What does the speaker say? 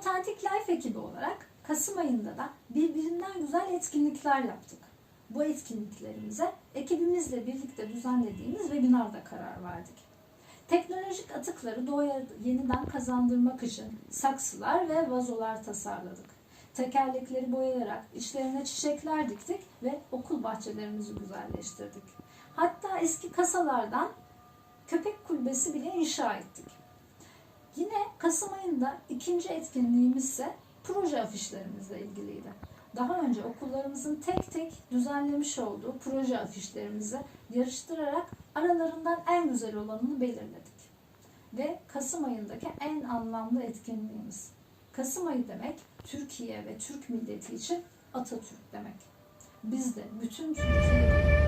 Authentic Life ekibi olarak Kasım ayında da birbirinden güzel etkinlikler yaptık. Bu etkinliklerimize ekibimizle birlikte düzenlediğimiz webinarda karar verdik. Teknolojik atıkları doğaya yeniden kazandırmak için saksılar ve vazolar tasarladık. Tekerlekleri boyayarak içlerine çiçekler diktik ve okul bahçelerimizi güzelleştirdik. Hatta eski kasalardan köpek kulübesi bile inşa ettik. Kasım ayında ikinci etkinliğimiz ise proje afişlerimizle ilgiliydi. Daha önce okullarımızın tek tek düzenlemiş olduğu proje afişlerimizi yarıştırarak aralarından en güzel olanını belirledik. Ve Kasım ayındaki en anlamlı etkinliğimiz. Kasım ayı demek Türkiye ve Türk milleti için Atatürk demek. Biz de bütün Türkiye'yi